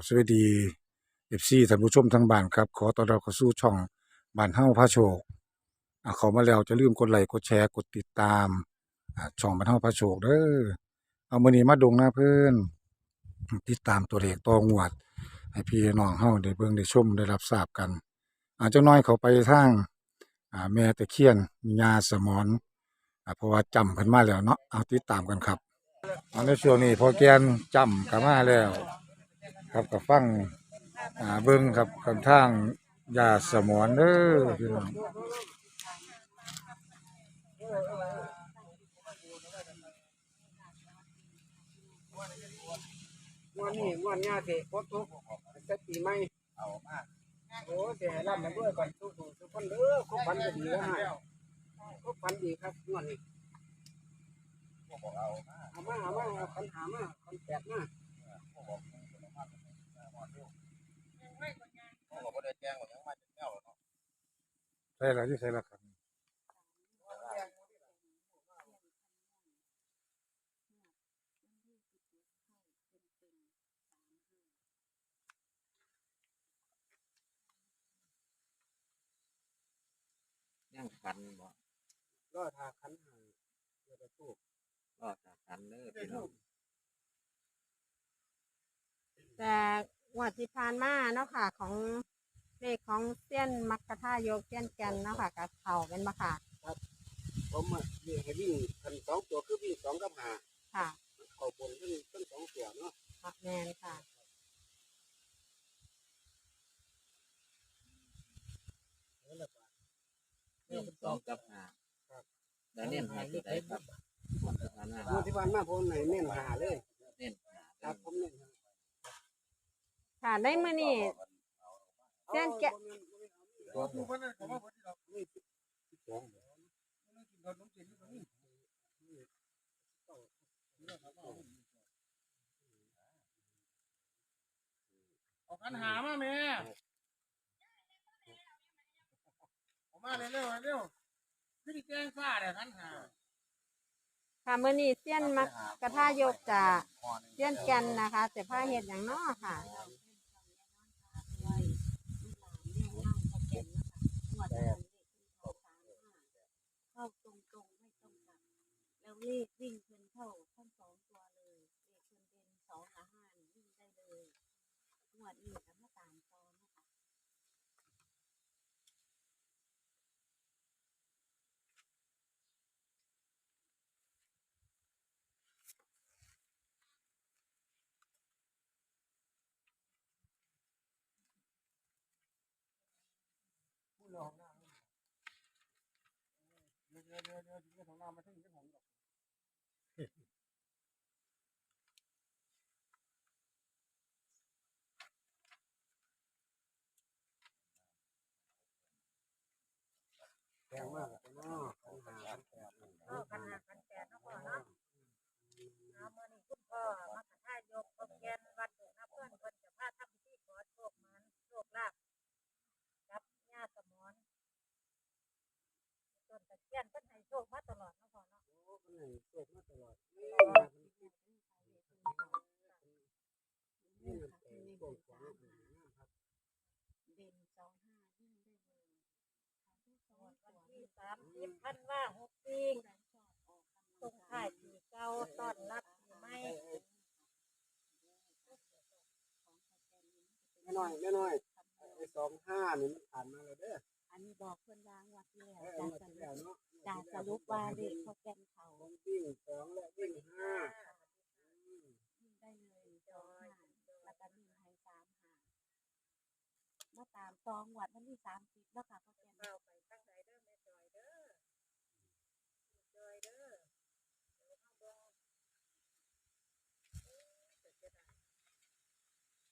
ครับสวัสดีเอฟซีท่านผู้ชมทางบ้านครับ ขอต้อนรับเข้าสู่ช่องบ้านเฮาพาโชคอ่าเข้ามาแล้วจะลืมกดไลค์กดแชร์กดติดตามอช่องบ้านเฮาพาโชคเด้อเอามือนี้มาดงหน้าเพิ่อนติดตามตัวเลขตองวด ให้พี่น้องเฮ้าได้เบิ่งได้ชมได้รับทราบกันอาจจะน้อยเขาไปทางแม่ตะเคียนยาสมอนอเพราะว่าจำเพิ่นมาแล้วเนาะเอาติดตามกันครับในช่วงนี้พอแกนจำก็มาแล้ว ครับก็ฟังอ่าเบิ่งครับกันทางยาสมอนเด้อพี่น้องวดนี้วดหน้าเสกพบทุกสปีใหม่เอามาโอ้เสียรับมาด้วยก่อนทุกทุกคนเด้อครบพันดีแล้วฮะครบพันดีครับงวดนี้เอามาเอามาเอาคันหามาคันแปดมา ใช่แล้วที่ใช่แล้วครับยังคันบ่รอทาคันหาเดี๋ยวจะตู้รอดจากคันเด้อพี่น้องแต่ งวดที่ผ่านมาเนาะค่ะ ของเลขของเส้นมักกะท่ายกเส้นแกนเนาะค่ะกับเข่าเป็นบ่ค่ะ ผมอะวิ่งให้วิ่งคันสองตัวคือวิ่งสองกับหาค่ะเข้าบนทั้งทั้งสองตัวเนาะครับแมนค่ะต้องกับหาแล้วเน้นหาตัวใดครับหมดแล้วนะงวดที่ผ่านมาผมไหนเน้นหาเลย เน้นหาครับผมเน้นหา ค่ะได้มื้อนี้เส้นแกะตัวผู้คนนั้นผมว่ามจะไม่สองเอาขันหามาแม่เอามาเร็วเร็วเร็วขึ้นแจ้งฟ้าเนี่ยขันหาค่ะเมื้อนี้เส้นมักกะท่ายกจะเส้นแกนนะคะ แต่ผ้าเฮ็ดหยังนาะค่ะ เข้าตรงตรงๆไม่ต้องกลับ แล้ว เลขวิ่งเพิ่นเข้าทั้งสองตัวเลยเลขเพิ่นเป็นสองกับห้านี่วิ่งได้เลยงวดนี้ก็มาตามตอนนะคะเดี๋ยวเดี๋ยวเดี๋ยวเดี๋ยวเดี๋ยวของน้ำมาถึงเดี๋ยวของ แพงมากเนาะคันหาคันแปดก็ปัญหากันแปดเนาะพ่อเนาะเอามื่อนี้คุณพ่อมาขายยกโปรแกรมวัดหลวงนาเพื่อนเพิ่นจะพาทำพิธีขอโชคมันโชคลาภกับญาติสมอนต้นตะเคียนเพิ่นให้โชคมาตลอดเนาะพ่อเนาะโอ้มันให้โชคมาตลอดนี่นี่มันเองโชคของมันนะครับ เด่นสองห้ายิ่งได้เลยวันที่สามสิบพันว่าหกปีตรงท้ายปีเก่าต้อนรับปีใหม่แม่น้อยแม่น้อยไอ้สองห้านี่มันผ่านมาแล้วเด้ออันนี้บอกเพิ่นวางวัดแล้วเออจาเอาสมารุแล้วปเนาะจาสรุปว่าเลขเขาแกนเขาผมวิ่งสองและวิ่งห้ายิ่งได้เลยสองห้าแล้วก็วิ่งให้สามห้ามาตามตองวัดวันที่สามสิบแล้วค่ะพ่อแกนเราไปตั้งใจเด้อแม่จอยเด้อจอยเด้อเดี๋ยวเอาบ่เอ้ยจะจะได้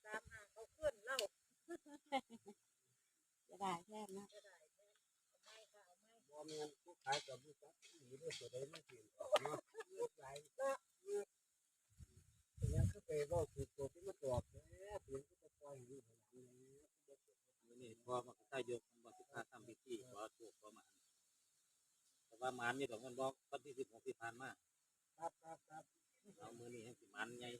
ตามหาเขาขึ้นเล่า จะได้แค่นะจะได้แค่เอาไม่ค่ะเอาไม่บ่แม่นผู้ขายกับผู้จัดมีด้วยตัวใดมาเปลี่ยนออกเนาะเลือกหลายเลือกเลือกเป็นยังคือไปเว้าถูกตัวที่มาตอบแท้เปลี่ยนก็จะปล่อยให้อยู่ข้างหลังนี้มื้อนี้พอมาถ้ายกมันบ่สิพาทำพิธีขอถูกขอหมานแต่ว่าหมานนี่ดอกมันบอกวันที่16ที่ผ่านมาครับครับครับเอามื้อนี้ให้สิหมานใหญ่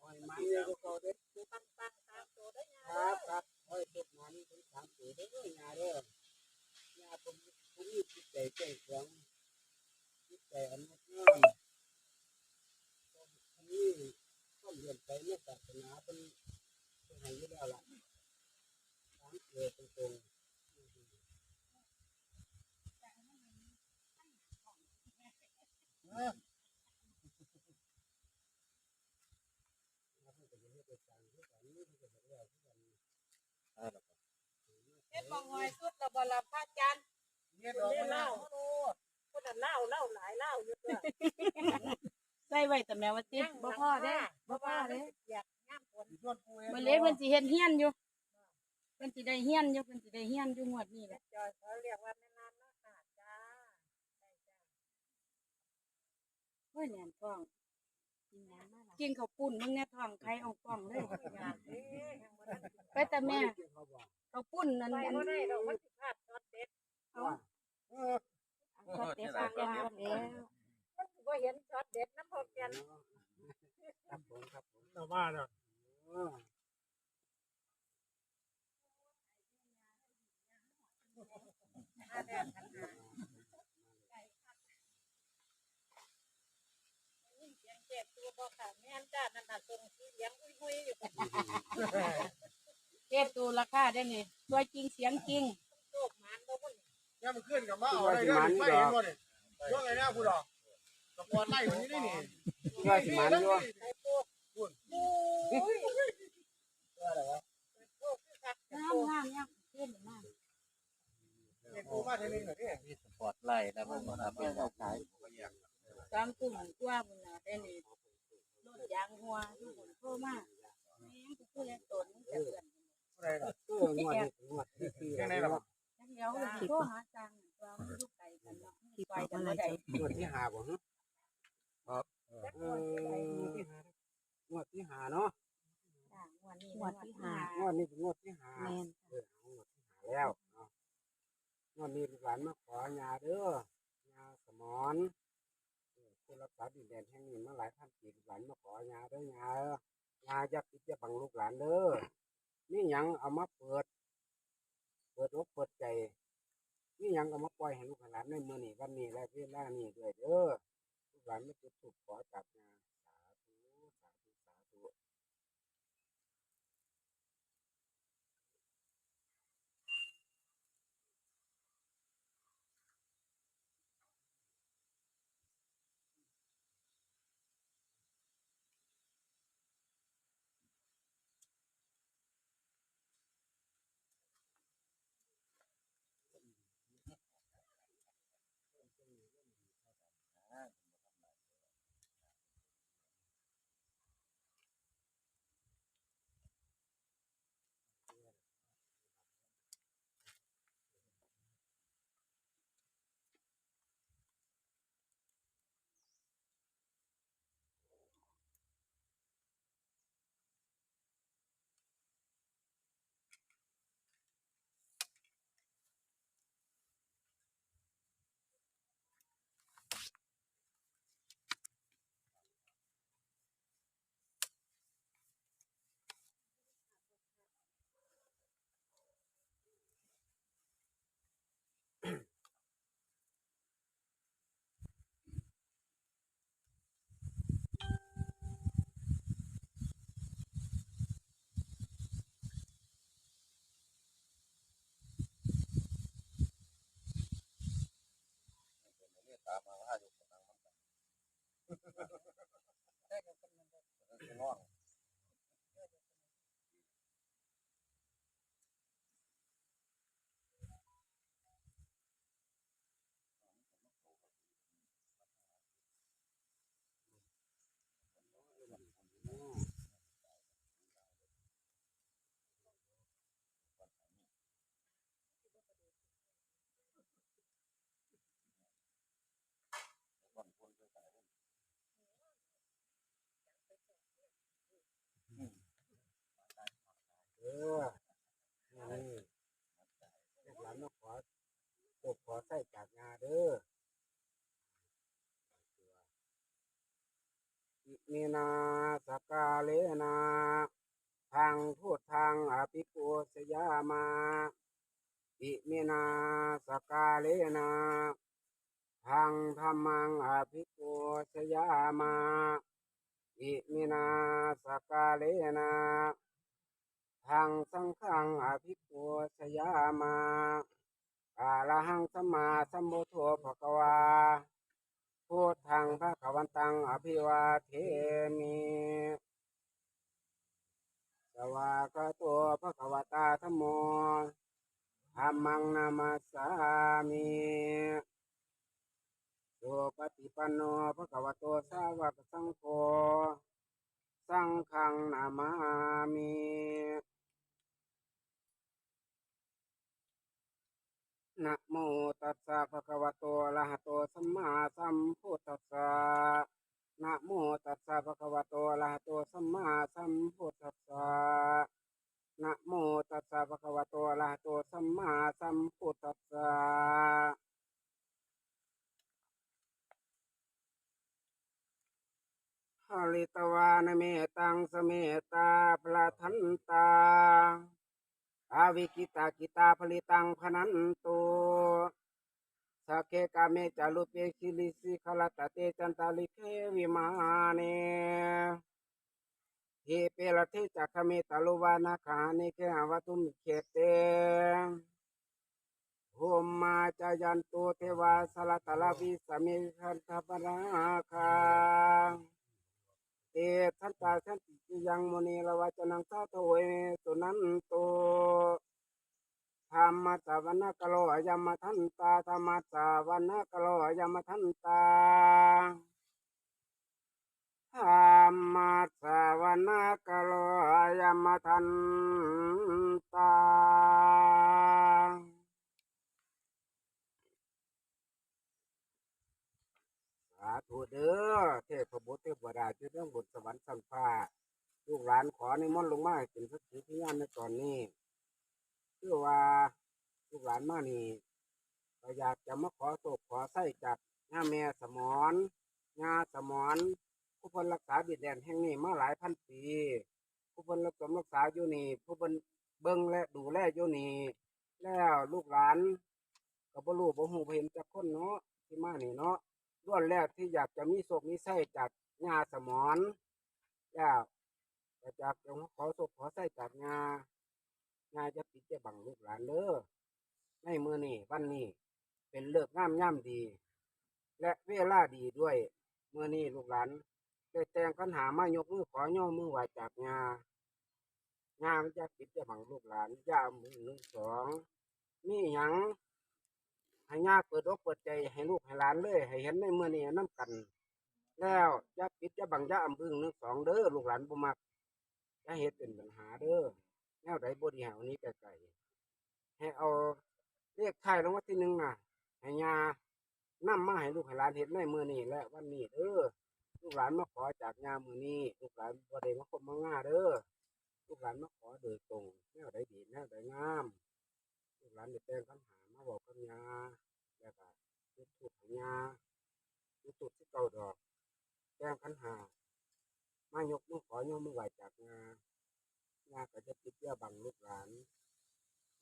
ปล่อยมันเนี่ยก็เขาเด้ ตั้งตั้งตามตัว ครับครับขอให้ทุกงานนี้ถึงสามปีเด้อยาเด้อยาผมผมมีจิตใจใจแข็งจิตใจอันงดงามผมมีความเรียนใจในศาสนาเป็นเป็นให้อยู่แล้วล่ะสามเกิดตรงๆ เฮ็ดบ่งอยสุดละบ่ละพระอาจารย์เนี่ยดอกมันเล่าคนน่ะเล่าเล่าหลายเล่าอยู่ตัวใส่ไว้แต่แม่ว่าติบ่พอเด้บ่พอเด้ส่วนกูเองมื้อเล็กเพิ่นสิเฮ็ดเฮียนอยู่เพิ่นสิได้เฮียนอยู่เพิ่นสิได้เฮียนอยู่งวดนี้แหละจอยเขาเรียกว่าแม่นานนาขาดจ้าโอ้ยแหนมท้องกินข้าวปุ้นมึงแน่ท้องใครเอากล้องเลยไปแต่แม่ ข้าวปุ้นนั่นไปอันบ่ได้ดอกมันสิพลาดช็อตเด็ดเอาช็อตเด็ดฟังกันหมดแล้วมันสิบ่เห็นช็อตเด็ดน้ำพอเปลี่ยนครับผมครับผมแต่ว่าเนาะเออเสียงเจ็บตัวบ่ค่ะแม่นจ้านั่นน่ะทรงสีเหลียงหุยๆอยู่เทพตูราคาได้นี่ตัวจริงเสียงจริงโชคหมานบ่เนี่ยมันขึ้นกับมาเอาอะไรได้ไม่เห็นบ่เนี่ยช่วงไงนะพูดอกตะกอนไล่มันนี่นี่ที่ว่าสิมันอยู่ไอ้พวกอุ้ยพวกคือคักงามงามยังเท่มากเห็นกูมาทีนึงเหรอเนี่ยมีสปอร์ตไลท์แล้วมันบ่ทำเป็นเอาขายสามตุ่มกว่าบุญน่ะได้นี่รถยางหัวทุกคนโทรมาแม่งกูคือเล่นตนแต่เพื่อน อะไรล่ะเอองวดนี้งวดที่สี่ยังไงแล้วล่ะจักเดียวโทรหาจังตัวมันอยู่ไกลกันเนาะไปกันบ่ได้งวดที่ห้าบ่ฮะครับเอองวดที่ห้าเนาะจ้างวดนี้งวดที่ห้างวดนี้เป็นงวดที่ห้าแม่นเออเอางวดที่ห้าแล้วเนาะงวดนี้ลูกหลานมาขอยาเด้อยาสมอนเออผู้รักษาดินแดนแห่งนี้มาหลายพันปีลูกหลานมาขอยาเด้อยาเด้อยาจะปิดจะบังลูกหลานเด้อ นี่ยังเอามาเปิด เปิดอกเปิดใจนี่ยังเอามาปล่อยให้ลูกหลานในมื้อนี้วันนี้และเวลานี้ด้วยเด้อลูกหลานไม่จุดถูกขอจับงาน เออนี่ลูกหลานมาขอตกขอใส่จากงาเด้ออิมินาสกาเลนาทางพูดทางอภิปูสยามาอิมินาสกาเลนะทางธรรมังอภิปูสยามาอิมินาสกาเลนะ ทางสังฆังอภิปูสยามาอาละหังสมมาสัมพุทโธภควาพุทธังพระขวันตังอภิวาเทมิสวากาตัวพระกวตาธโมธรรมังนามาสามิโสปฏิปันโนพระกวโตสาวกสังโฆ สังฆังนามามินะโมตัสสะภะคะวะโตอะระหะโตสัมมาสัมพุทธัสสะนะโมตัสสะภะคะวะโตอะระหะโตสัมมาสัมพุทธัสสะนะโมตัสสะภะคะวะโตอะระหะโตสัมมาสัมพุทธัสสะ หาลิตวานเมตังสเมตาพระทันตาอาวิกิตากิตาผลิตังพนันตุสักเกาเมจารุเปคิลิสิขลตเตจันตาลิเควิมาเนเฮเปรเทจักเมตาลุวานาคาเนเคหาวตุมิเคเตโหมมาจายันตุเทวาสลตลาวิสเมขันธปนาคา เตทันตาสันติยังมุนีละวาจนังสาทเวสุนันโตธรรมสวนาคโลยมทันตาธรรมสวนาคโลยมทันตาธรรมสวนาคโลยมทันตาสาธุเด้อเทพบุตรเทพวดาจุดเรื่องบุตรสวรรค์สันฟ้าลูกหลานขอในมนต์ลงมาให้เป็นสักขีพยานในตอนนี้คือว่าลูกหลานมานี่ก็อยากจะมาขอโศกขอไส้จากย่าแม่สมอนย่าสมอนผู้เพิ่นรักษาดินแดนแห่งนี้มาหลายพันปี ผู้เพิ่นรักษารักษาอยู่นี่ผู้เพิ่นเบิ่งและดูแลอยู่นี่แล้วลูกหลานก็บ่รู้บ่ฮู้บ่เห็นจักคนเนาะที่มานี่เนาะ ล้วนแล้วที่อยากจะมีโศกมีไส้จากย่าสมอนแล้วก็อยากจะมาขอโศกขอไส้จากย่างาจะปิดจะบังลูกหลานเด้อในมือนี่วันนี้เป็นเลิกงามย่ำดี และเวลาดีด้วยมือนี้ลูกหลานได้แต่งปัญหามายกมือขอย่อมือไหวจากงางามันจะปิดจะบังลูกหลานย่ามือหนึ่งสองนี่หยัง ให้ญาเปิดอกเปิดใจให้ลูกให้หลานเลย ให้เห็นในมือนี้น้ำกัน แล้วจะปิดจะบังจะอำบึงหนึ่งสองเด้อลูกหลานบ่มักจะเฮ็ดเป็นปัญหาเด้อแนวใดบดีหาวันนี้ไกลๆให้เอาเลขไทายรางวัลที่หนึ่งน่ะให้ยานำมาให้ลูกให้หลานเห็นในมือนี้และวันนี้เด้อลูกหลานมาขอจากยามือนี้ลูกหลานบ่ได้มาคบมาง่าเด้อลูกหลานมาขอโดยตรงแนวใดดีแนวใดงามลูกหลานได้แต่งปัญหา มาบอกกับยาแล้วก็ยุดถูกให้ยายุดถูกที่เก่าดอกแต่งปัญหามายกมือขอยกมือไหวจากยายาก็จะติดยาบังลูกหลาน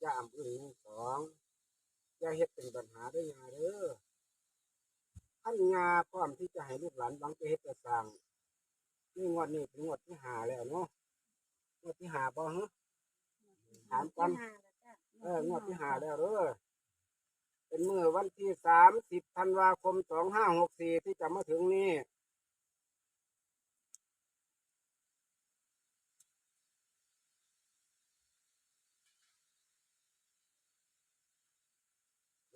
ยาอ่ำอึ้งหนึ่งสองยาเฮ็ดเป็นปัญหาเด้วยยาเด้อขั้นยาพร้อมที่จะให้ลูกหลานบังจะเฮ็ดจะสร้างนี่งวดนี้เป็นงวดที่หาแล้วเนาะงวดที่หาบ่ฮะถามกันเอองวดที่หาแล้วเด้อ เป็นเมื่อวันที่สามสิบธันวาคมสองห้าหกสี่ที่จะมาถึงนี้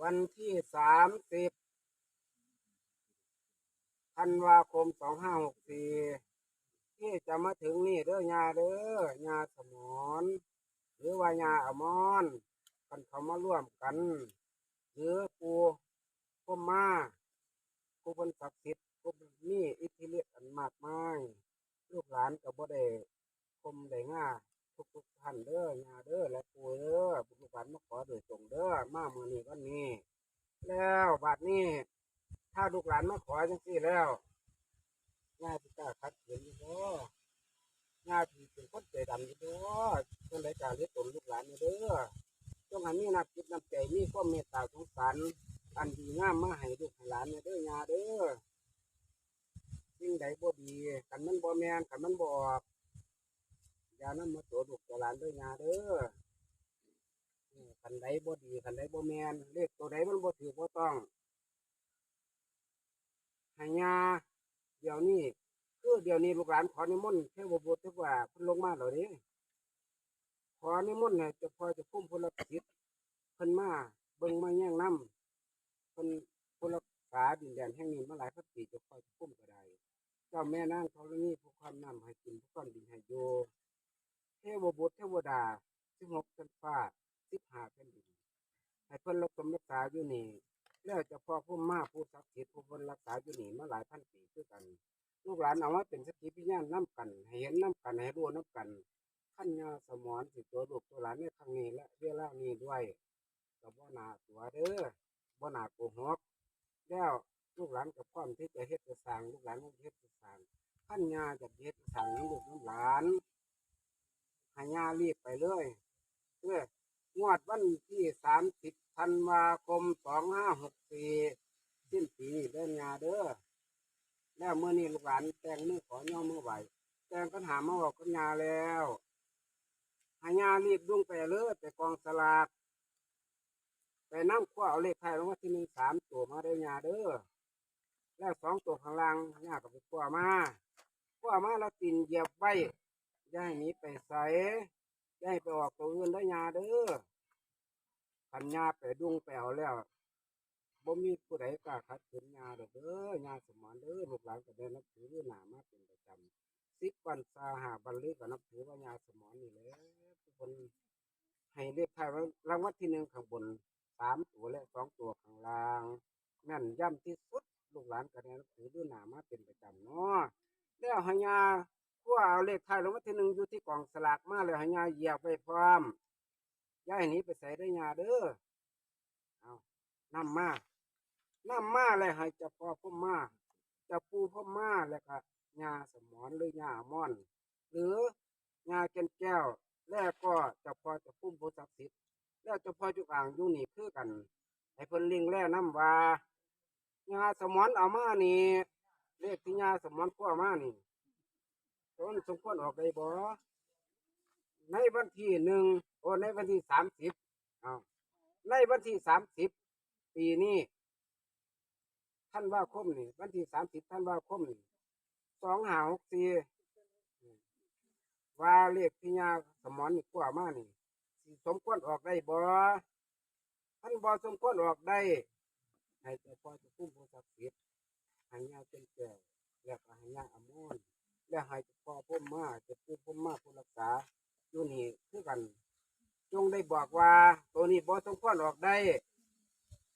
วันที่สามสิบธันวาคมสองห้าหกสี่ที่จะมาถึงนี่เด้อยาเด้อยาสมอน หรือว่ายาอมอนกันเขามาร่วมกัน หรือปูพมมาผู้เป็นศักดิ์สิทธิ์ผู้เป็นมีอิทธิฤทธิ์อันมากมาย ลูกหลานกับบ่ได้คมได้ง่าทุกทุกท่านเด้อยาเด้อและปูเด้อลูกหลานมาขอโดยตรงเด้อมาเมื่อนี้วันนี้ แล้วบัดนี้ ถ้าลูกหลานมาขอจังซี่แล้วย่าสิกล้าคัดเขียนอยู่บ่ญาติเป็นคนใจดำอยู่ด้วยเพื่อนรายการเลี้ยงตนลูกหลานอยู่เด้อ จงให้มีน้ำจิตน้ำใจมีความเมตตาสงสารอันดีงามมาให้ลูกให้หลานเนี่ยเด้อยาเด้อสิ่งใดบ่ดีกันมันบ่แมนกันมันบ่ออกอย่านมาตัวลูกตัวหลานเด้อยาเด้อเออคันใดบ่ดีคันใดบ่แมนเลขตัวใดมันบ่ถูกบ่ต้องให้ยาเดี๋ยวนี้คือเดี๋ยวนี้ลูกหลานขอนิมนต์เทวบุตรเทว่าพิ่นลงมาแล้วนี้ ขอนิมนต์ให้เจะพอจะพุ่มพลกิจเพิ่นมาเบิ่งมาแย่งน้ำเพิ่นพลษาดินแดนแห่งนี้มาหลายพันปีเจะพอจะพุ่มก็ได้เจ้าแม่นางธรณีผู้ความน้ำให้กินผู้ความดินให้โยเทวบุตรเทวดาสิบหกชั้นฟ้าสิบห้าแผ่นดินให้เพิ่นรักษารักษาอยู่นี่แล้วเจะพอพุ่มมาผู้ศักดิ์สิทธิ์ผู้เพิ่นรักษาอยู่นี่มาหลายพันปีคือกัน ลูกหลานเอามาเป็นสติปัญญาน้ำกันให้เห็นน้ำกันให้รู้น้ำกัน ขั้นยาสมอนสิตัวลูกตัวหลานในครั้งนี้และเวลานี้ด้วยกับบ่นาตัวเด้อบ่นาโกหกแล้วลูกหลานกับพร้อมที่จะเฮ็ดจะสร้างลูกหลานก็เฮ็ดจะสร้างขั้นยาจะเฮ็ดสร้างน้ำลูกน้ำหลานให้ยารีบไปเลยเพื่องวดวันที่สามสิบธันวาคมสองห้าหกสี่สิ้นปีนี้เด้อยาเด้อแล้วเมื่อนี้ลูกหลานแต่งมือขอย่อมือไหวแต่งปัญหามาบอกกับยาแล้ว ใหายารีบดุ้งไปเลยไปกองสลากไปน้ำขั้วเอาเลขไทยลงมาที่หนึ่งสามตัวมาได้ยาเด้อแล้วสองตัวข้างล่างยากับไปขั้วมาขั้วมาแล้วตินเหยียบไว้ย่าให้หนีไปใส่ย่าให้ไปออกตัวอื่นได้ยาเด้อขันยาไปดุ้งไปเอาแล้วบ่มีผู้ใดกล้าขัดขืนยาดอเด้อยาสมานเด้อลูกหลานก็ได้นับถือหนามาเป็นประจำสิบวันสาหาบันลือก็นับถือว่ายาสมานนี่แหละ คนให้เลขท้ายรางวัลที่หนึ่งข้างบนสามตัวและสองตัวข้างล่างแม่นย่ำที่สุดลูกหลานก็ได้นับถือด้วยหนามาเป็นประจำเนาะแล้วให้ยาผู้เอาเลขท้ายรางวัลที่หนึ่งอยู่ที่กล่องสลากมาแล้วห้ยาเหยียบไปพร้อมย่าให้หนี้ไปใส่ได้ยาเด้อเอานำมาน้ำมาเลยให้จะพอพ่อมาจะปูพ่อมาแล้วก็ยาสมอนหรือยาม่อน หรือยาแกนแก้ว แล้วก็เจะพอเจะพุ่มโพศักดิ์สิทธิ์แล้วเจะพอจุกอ่างอยู่นี่คือกัน ให้เพิ่นลิงแล้วน้ำว่ายาสมอนเอามานี่เลขที่ยาสมอนก็เอามานี่ต้นสมควรออกได้บ่ในวันที่หนึ่งโอ้ในวันที่สามสิบเอาในวันที่สามสิบปีนี้ท่านว่าคมนี่ วันที่สามสิบท่านว่าคมนี่สองหาหกสี่ ว่าเลขที่ยาสมอนนี่กว่ามานี่สิสมควรออกได้บ่ท่านบ่สมควรออกได้ ให้เจ้าพ่อจะพุ่มผู้ศักดิ์สิทธิ์ให้ยาเป็นแก้วแล้วก็ให้ยาอมอนแล้วให้เจ้าพ่อพุ่มมาเจะพุ่มพุ่มมาผู้รักษาอยู่นี่คือกัน จงได้บอกว่า ตัวนี้บ่สมควรออกได้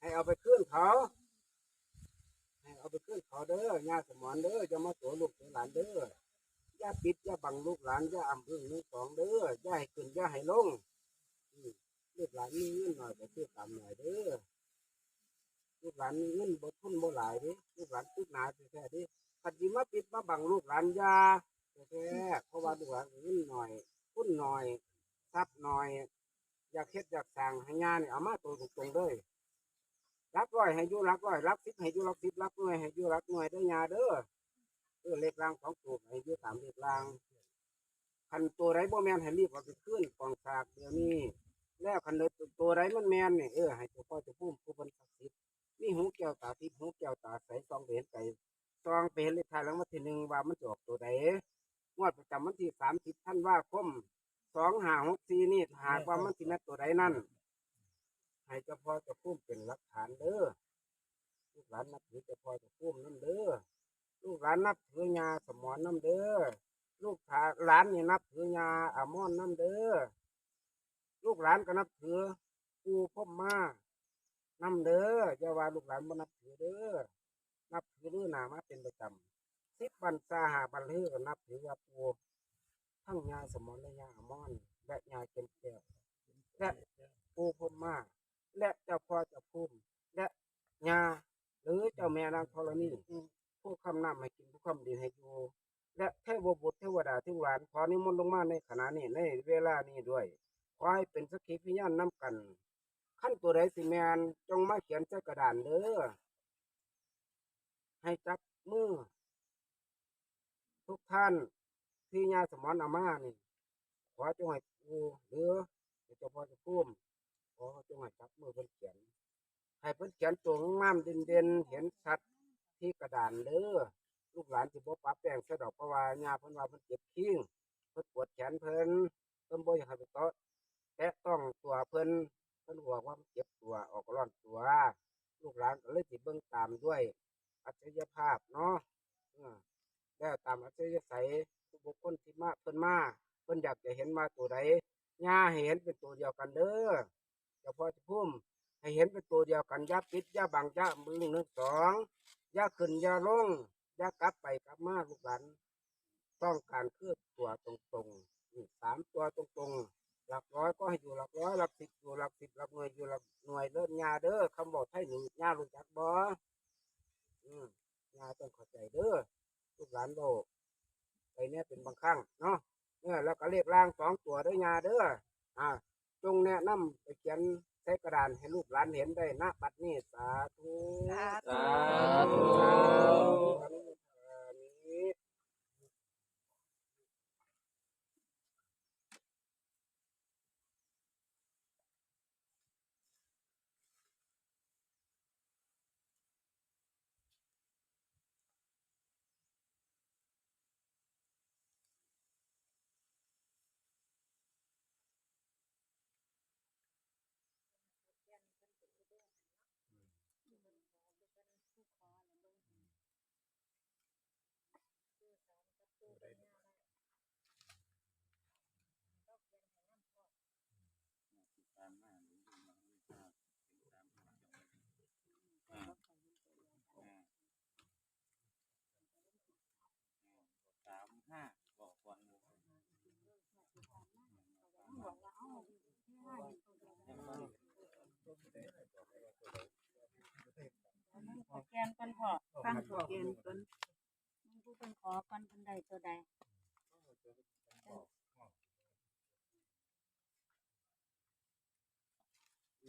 ให้เอาไปคืนเขาให้เอาไปขึ้นเขาเด้อยาสมอนเด้อจะมาตัวลูกตัวหลานเด้อ อย่าปิดอย่าบังลูกหลานอย่าอำพึ่งนึงสองเด้ออย่าให้ขึ้นอย่าให้ลงลูกหลานมีเงินหน่อยก็ซื้อตามหน่อยเด้อลูกหลานมีเงินบ่ทุนบ่หลายเดิลูกหลานตึกหนาแท้ๆเดิขัดยิมาปิดมาบังลูกหลานอยาแท้ๆเพราะว่าลูกหลานเงินหน่อยทุนหน่อยทรัพย์หน่อยอยากเฮ็ดอยากสั่งให้ยานี่เอามาตัวตรงๆเลยรักร้อยให้ยู่รักร้อยรักสิบให้ยู่รักสิบรักหน่วยให้ยู่รักหน่วยเด้ยาเด้อ เออเลขรางของตัวให้อยู่ตามเลขรางคันตัวไรบ่แมนให้รีบเอาไปขึ้นกองฉากเดี๋ยวนี้ แล้วคันเลยตัวไรมันแมนเนี่ยเออให้เจ้าพ่อเจะพุ่มผู้บรรศักดิ์สิทธิ์มีหูแก้วตาทิพย์หูแก้วตาใสซองเห็นไก่ซองไปเห็นเลขท้ายแล้วมาทีหนึ่งว่ามันจะออกตัวใดงวดประจำวันที่สามสิบท่านว่าคมสองห้าหกสี่นี่หากว่ามันสิแม่นตัวใดนั่นให้เจ้าพ่อเจะพุ่มเป็นหลักฐานเด้อลูกหลานนับถือเจ้าพ่อเจะพุ่มน้ำเด้อ ลูกหลานนับถือยาสมอนน้ำเด้อลูกหลานนี่นับถือยาอามอนน้ำเด้อลูกหลานก็นับถือปูพ่อมาน้ำเด้ออย่าว่าลูกหลานบ่นับถือเด้อนับถือเด้อหนามาเป็นประจำสิบวันสาหาบันเลือก็นับถือว่าปูทั้งยาสมอนและยาอามอนและยาเกมแก้วและปูพมมาและเจ้าพ่อเจ้าภูมิและญาหรือเจ้าแม่นางธรณี ผู้คำนำให้กินผู้คำดินให้อยู่ และเทวบุตรเทวดาทั้งหลายขอนิมนต์ลงมาในขณะนี้ในเวลานี้ด้วยขอให้เป็นสักขีพยานนำกัน ขั้นตัวใดสิแมนจงมาเขียนใส่กระดานเด้อให้จับมือ ทุกท่านที่ญาสมอนอามานี่ขอจงให้ปูหรือเจ้าพ่อจะพุ่มขอจงให้จับมือเพิ่นเขียนให้เพิ่นเขียนตัวงามๆเด่นๆเห็นชัด ที่กระดานเด้อลูกหลานสิบ่ปะแป้งส่ดอกเพราะว่าญาเพิ่นว่าเพิ่นเจ็บคิ้งเพิ่นปวดแขนเพิ่นเพิ่นบ่อยากให้ไปเตาะแตะต้องตัวเพิ่นเพิ่นบอกว่ามันเจ็บตัวออกร้อนตัว ลูกหลานก็เลยสิเบิ่งตามด้วย อัจฉริยภาพเนาะเออแล้วตามอัจฉริยะใสผู้บุคคลที่มาเพิ่นมาเพิ่นอยากจะเห็นมาตัวใดย่าให้เห็นเป็นตัวเดียวกันเด้อเฉพาะจะพุ่มให้เห็นเป็นตัวเดียวกันย่าปิดย่าบังย่ามือหนึ่งสอง อย่าขึ้นอย่าลงอย่ากลับไปกลับมาลูกหลานต้องการเคลื่อนตัวตรงๆสามตัวตรงๆ หลักร้อยก็ให้อยู่หลักร้อยหลักสิบอยู่หลักสิบหลักหน่วยอยู่หลักหน่วยเลิศยาเด้อคำบอกให้หนึ่งยารู้จักบ่อืมยาต้องเข้าใจเด้อลูกหลานโลกไปเนี่ยเป็นบางครั้งเนาะเนี่ยแล้วก็เลขล่างสองตัวด้อยาเด้ออ่าจงแนะนำไปเขียน ใส่กระดานให้ลูกหลานเห็นได้ณบัดนี้สาธุสาธุสาธุสาธุ สามห้าบอกก่อนหมู่ขอแกนก่อนพอฟังขอแกนก่อนมันผู้เป็นขอก่อนเพิ่นใดตัวใด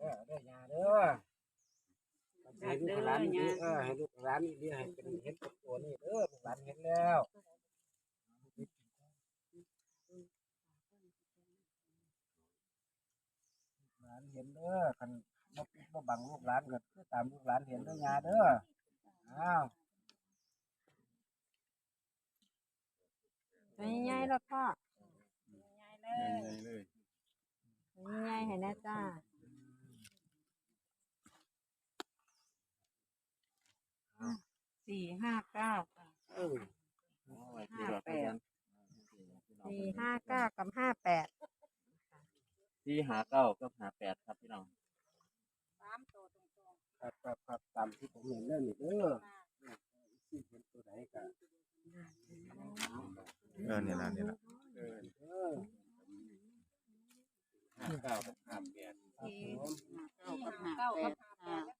เด้อเด้อยาเด้อให้ลูกหลานนี่เออให้ลูกหลานนี่ให้เป็นเห็นเป็นตัวนี่เด้อลูกหลานเห็นแล้วหลานเห็นเด้อคันบ่ปิดบ่บังลูกหลานก็คือตามลูกหลานเห็นเด้อยาเด้ออ้าวตัวใหญ่ๆแล้วพ่อง่ายเลยตัวใหญ่ๆให้แน่จ้า สี่ห้าเก้าค่ะเออห้าแปดสี่ห้าเก้ากับห้าแปดที่หาเก้าก็หาแปดครับพี่น้องสามตัวตรงครับครับครับตามที่ผมเห็นเด้อนี่เด้อที่เห็นตัวไหนกันเออนี่ยล่ะนี่ยละเออเออห้าเก้ากับห้าแปดครับผม ๆสี่ห้าเก้ากับห้าแปด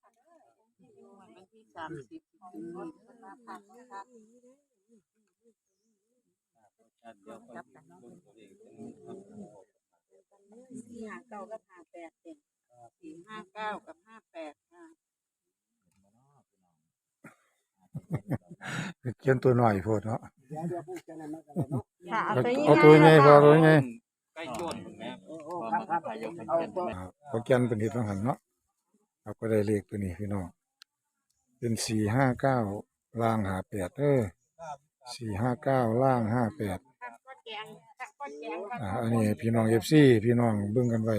วันที่สามสิบกุมภาพันธ์นะคะชาติเดียวกันบุญตัวเองเป็นครับสี่ห้าเก้ากับห้าแปดเองสี่ห้าเก้ากับห้าแปดค่ะเขียนตัวหน่อยโพดเนาะเดี๋ยวเดี๋ยวพูดกันนะกันเลยเนาะค่ะเอาตัวใหเอาญ่ตัวๆใหญ่แล้วพอจ้าตัวใหญ่ใกล้โจนถูกไหมโอ้โอ้ครับครับเอาตัวอ่าพอเขียนเป็นเฮ็ดต้องหันเนาะเราก็ได้เลขตัวนี้พี่น้อง เป็นสี่ห้าเก้าล่างหาแปดเออสี่ห้าเก้าล่างห้าแปดอันนี้พี่น้องเอฟซีพี่น้องเบิ่งกันไว้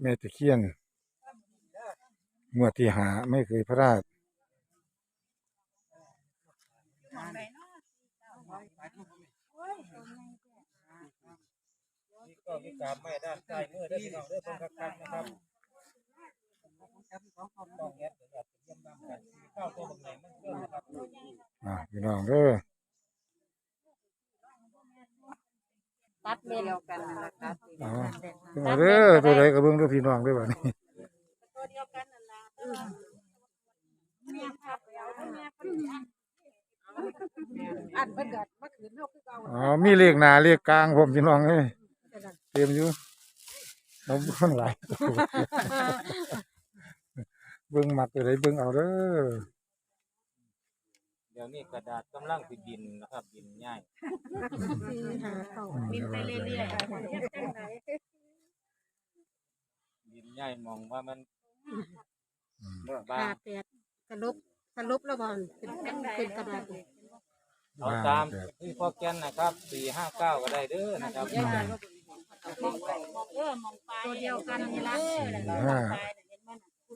แม่ตะเคียนงวดที่หาไม่เคยพลาดก็มีการไม่ด้านใต้เมื่อได้พี่น้องได้กันนะครับ ต้องแอดเดี๋ยวจะเยี่ยมนำกันเข้าตัวบางไหนมันเกินนะครับอ่าพี่น้องเด้อตัดเลนเดียวกันนะครับเอาเอาเด้อตัวใดก็เบิ่งเด้อพี่น้องเด้อบัดนี้ตัวเดียวกันนั่นล่ะแม่ภาพแล้วแม่เพิ่นอันเพิ่นก็มาคืนเฮาคือเก่าอ๋อมีเลขหน้าเลขกลางผมพี่น้องเอ้ยเต็มอยู่เราเบิ่งหลาย เบิ่งมักตัวใดเบิ่งเอาเด้อเดี๋ยวนี้กระดาษกำลังสิบินนะครับบินง่ายบินไปเรื่อยบินง่ายมองว่ามันอืมบ้าห้างแปดสรุปสรุปแล้วบอลเป็นเป็นกระดาษเอาตามที่พ่อแกนนะครับสี่ห้าเก้าก็ได้เด้อนะครับอืมๆมองมองเออมองปลายตัวเดียวกันนี่ล่ะห้า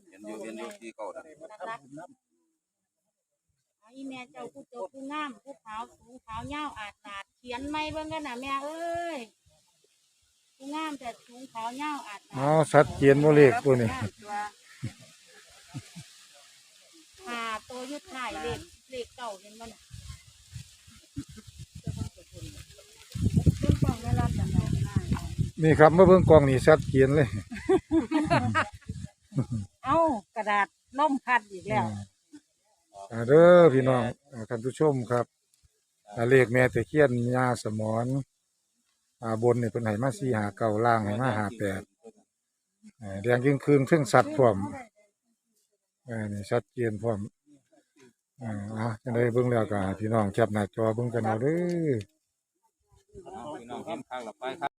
เห็นอยู่เห็นอยู่ที่เก่าน่ะไอ้แม่เจ้าผู้โตผู้งามผู้ขาวสูงขาวยาวอาดอาดเขียนไม่เบิ่งกันน่ะแม่เอ้ยผู้งามแต่สูงขาวยาวอาดอาดเอาชัดเจนบ่เลขตัวนี้ หาตัวยุดถ่ายเลขเลขเก่าเห็นมันเรื่องของเวลาจะไหน นี่ครับมาเบิ่งกล่องนี่ชัดเจนเลยเอ้ากระดาษล่มพัดอีกแล้วอ่าเด้อพี่น้องอ่าท่านผู้ชมครับอ่าเลขแม่ตะเคียนยาสมอนอ่าบนนี่เพิ่นให้มา4 5 9ล่างให้มา5 8อ่าแดงยิ่งคืนเครื่องสัตว์พร้อมอ่านี่ชัดเจนพร้อมอ่าอะจังไดเบิ่งแล้วก็ให้พี่น้องแคปหน้าจอเบิ่งกันเอาเด้อ พี่น้องเห็นข้างหลับไปครับ